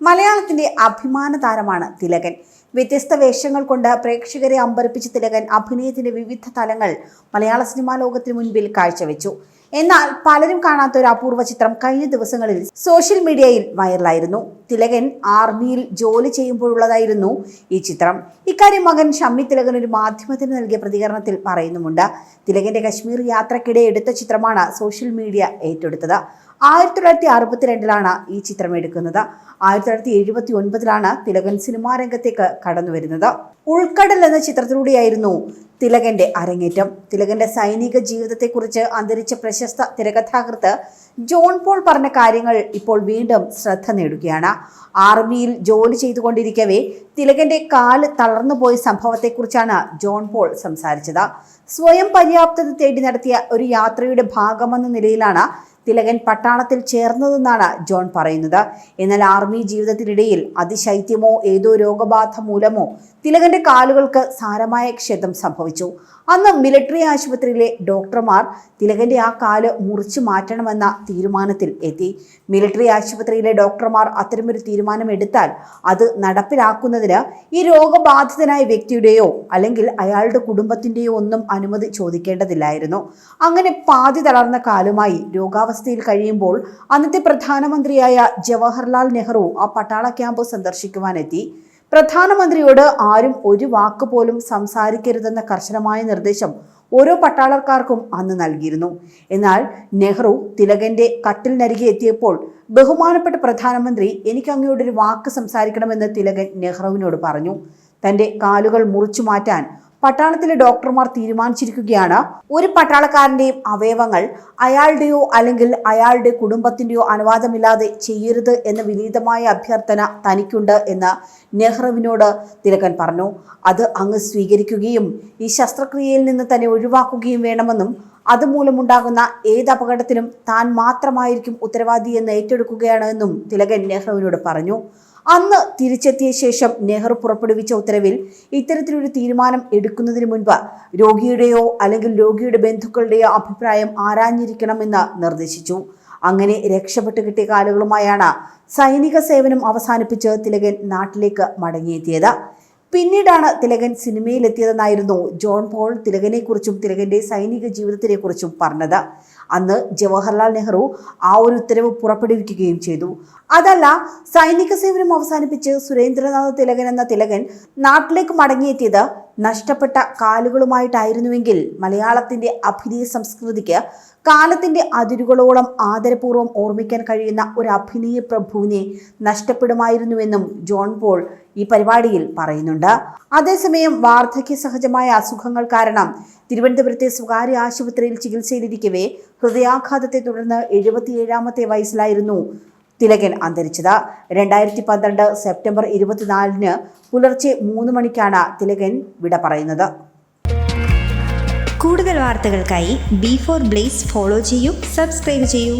മലയാളത്തിന്റെ അഭിമാന താരമാണ് തിലകൻ. വ്യത്യസ്ത വേഷങ്ങൾ കൊണ്ട് പ്രേക്ഷകരെ അമ്പരപ്പിച്ച തിലകൻ അഭിനയത്തിന്റെ വിവിധ തലങ്ങൾ മലയാള സിനിമാ ലോകത്തിന് മുൻപിൽ കാഴ്ചവെച്ചു. എന്നാൽ പലരും കാണാത്ത ഒരു അപൂർവ ചിത്രം കഴിഞ്ഞ ദിവസങ്ങളിൽ സോഷ്യൽ മീഡിയയിൽ വൈറലായിരുന്നു. തിലകൻ ആർമിയിൽ ജോലി ചെയ്യുമ്പോഴുള്ളതായിരുന്നു ഈ ചിത്രം. ഇക്കാര്യം മകൻ ഷമ്മി തിലകൻ ഒരു മാധ്യമത്തിന് നൽകിയ പ്രതികരണത്തിൽ പറയുന്നുമുണ്ട്. തിലകന്റെ കശ്മീർ യാത്രക്കിടെ എടുത്ത ചിത്രമാണ് സോഷ്യൽ മീഡിയ ഏറ്റെടുത്തത്. ആയിരത്തി തൊള്ളായിരത്തി അറുപത്തിരണ്ടിലാണ് ഈ ചിത്രം എടുക്കുന്നത് ആയിരത്തി തൊള്ളായിരത്തി എഴുപത്തി ഒൻപതിലാണ് തിലകൻ സിനിമാ രംഗത്തേക്ക് കടന്നു വരുന്നത്. ഉൾക്കടൽ എന്ന ചിത്രത്തിലൂടെയായിരുന്നു തിലകന്റെ അരങ്ങേറ്റം. തിലകന്റെ സൈനിക ജീവിതത്തെക്കുറിച്ച് അന്തരിച്ച പ്രശസ്ത തിരക്കഥാകൃത്ത് ജോൺ പോൾ പറഞ്ഞ കാര്യങ്ങൾ ഇപ്പോൾ വീണ്ടും ശ്രദ്ധ നേടുകയാണ്. ആർമിയിൽ ജോലി ചെയ്തുകൊണ്ടിരിക്കവേ തിലകന്റെ കാൽ തളർന്നുപോയ സംഭവത്തെക്കുറിച്ചാണ് ജോൺ പോൾ സംസാരിച്ചത്. സ്വയം പര്യാപ്തത തേടി നടത്തിയ ഒരു യാത്രയുടെ ഭാഗമെന്ന നിലയിലാണ് തിലകൻ പട്ടാളത്തിൽ ചേർന്നതെന്നാണ് ജോൺ പറയുന്നത്. എന്നാൽ ആർമി ജീവിതത്തിനിടയിൽ അതിശൈത്യമോ ഏതോ രോഗബാധ മൂലമോ തിലകന്റെ കാലുകൾക്ക് സാരമായ ക്ഷതം സംഭവിച്ചു. അന്ന് മിലിറ്ററി ആശുപത്രിയിലെ ഡോക്ടർമാർ തിലകന്റെ ആ കാൽ മുറിച്ചു മാറ്റണമെന്ന തീരുമാനത്തിൽ എത്തി. മിലിറ്ററി ആശുപത്രിയിലെ ഡോക്ടർമാർ അത്തരമൊരു തീരുമാനം എടുത്താൽ അത് നടപ്പിലാക്കുന്നതിന് ഈ രോഗബാധിതനായ വ്യക്തിയുടെയോ അല്ലെങ്കിൽ അയാളുടെ കുടുംബത്തിന്റെയോ ഒന്നും അനുമതി ചോദിക്കേണ്ടതില്ലായിരുന്നു. അങ്ങനെ പാതി തളർന്ന കാലുമായി രോഗാവസ്ഥയിൽ കഴിയുമ്പോൾ അന്നത്തെ പ്രധാനമന്ത്രിയായ ജവഹർലാൽ നെഹ്റു ആ പട്ടാള ക്യാമ്പ് സന്ദർശിക്കുവാനെത്തി. പ്രധാനമന്ത്രിയോട് ആരും ഒരു വാക്ക് പോലും സംസാരിക്കരുതെന്ന കർശനമായ നിർദ്ദേശം ഓരോ പട്ടാളക്കാർക്കും അന്ന് നൽകിയിരുന്നു. എന്നാൽ നെഹ്റു തിലകന്റെ കട്ടിലിനരികെ എത്തിയപ്പോൾ ബഹുമാനപ്പെട്ട പ്രധാനമന്ത്രി എനിക്ക് അങ്ങയോട് ഒരു വാക്ക് സംസാരിക്കണമെന്ന് തിലകൻ നെഹ്റുവിനോട് പറഞ്ഞു. തന്റെ കാലുകൾ മുറിച്ചു മാറ്റാൻ പട്ടാളത്തിലെ ഡോക്ടർമാർ തീരുമാനിച്ചിരിക്കുകയാണ്. ഒരു പട്ടാളക്കാരന്റെയും അവയവങ്ങൾ അയാളുടെയോ അല്ലെങ്കിൽ അയാളുടെ കുടുംബത്തിന്റെയോ അനുവാദമില്ലാതെ ചെയ്യരുത് എന്ന വിനീതമായ അഭ്യർത്ഥന തനിക്കുണ്ട് എന്ന് നെഹ്റുവിനോട് തിലകൻ പറഞ്ഞു. അത് അങ്ങ് സ്വീകരിക്കുകയും ഈ ശസ്ത്രക്രിയയിൽ നിന്ന് തന്നെ ഒഴിവാക്കുകയും വേണമെന്നും അതുമൂലമുണ്ടാകുന്ന ഏത് അപകടത്തിനും താൻ മാത്രമായിരിക്കും ഉത്തരവാദി എന്ന് ഏറ്റെടുക്കുകയാണ് എന്നും തിലകൻ നെഹ്റുവിനോട് പറഞ്ഞു. അന്ന് തിരിച്ചെത്തിയ ശേഷം നെഹ്റു പുറപ്പെടുവിച്ച ഉത്തരവിൽ ഇത്തരത്തിലൊരു തീരുമാനം എടുക്കുന്നതിന് മുൻപ് രോഗിയുടെയോ അല്ലെങ്കിൽ രോഗിയുടെ ബന്ധുക്കളുടെയോ അഭിപ്രായം ആരാഞ്ഞിരിക്കണമെന്ന് നിർദ്ദേശിച്ചു. അങ്ങനെ രക്ഷപ്പെട്ടു കിട്ടിയ കാലുകളുമായാണ് സൈനിക സേവനം അവസാനിപ്പിച്ച് തിലകൻ നാട്ടിലേക്ക് മടങ്ങിയെത്തിയത്. പിന്നീടാണ് തിലകൻ സിനിമയിലെത്തിയതെന്നായിരുന്നു ജോൺ പോൾ തിലകനെക്കുറിച്ചും തിലകന്റെ സൈനിക ജീവിതത്തിനെക്കുറിച്ചും പറഞ്ഞത്. അന്ന് ജവഹർലാൽ നെഹ്റു ആ ഒരു ഉത്തരവ് പുറപ്പെടുവിക്കുകയും ചെയ്തു. അതല്ല സൈനിക സേവനം അവസാനിപ്പിച്ച് സുരേന്ദ്രനാഥ് തിലകൻ എന്ന തിലകൻ നാട്ടിലേക്ക് മടങ്ങിയെത്തിയത് നഷ്ടപ്പെട്ട കാലുകളുമായിട്ടായിരുന്നുവെങ്കിൽ മലയാളത്തിന്റെ അഭിനയ സംസ്കൃതിക്ക് കാലത്തിന്റെ അതിരുകളോളം ആദരപൂർവം ഓർമ്മിക്കാൻ കഴിയുന്ന ഒരു അഭിനയ പ്രഭുവിനെ നഷ്ടപ്പെടുമായിരുന്നുവെന്നും ജോൺ പോൾ ഈ പരിപാടിയിൽ പറയുന്നുണ്ട്. അതേസമയം വാർദ്ധക്യ സഹജമായ അസുഖങ്ങൾ കാരണം തിരുവനന്തപുരത്തെ സ്വകാര്യ ആശുപത്രിയിൽ ചികിത്സയിലിരിക്കവേ ഹൃദയാഘാതത്തെ തുടർന്ന് എഴുപത്തിയേഴാമത്തെ വയസ്സിലായിരുന്നു തിലകൻ അന്തരിച്ചത്. രണ്ടായിരത്തി പന്ത്രണ്ട് സെപ്റ്റംബർ ഇരുപത്തിനാലിന് പുലർച്ചെ മൂന്ന് മണിക്കാണ് തിലകൻ വിട പറയുന്നത്. കൂടുതൽ വാർത്തകൾക്കായി ബി ഫോർ ബ്ലേസ് ഫോളോ ചെയ്യൂ സബ്സ്ക്രൈബ് ചെയ്യൂ.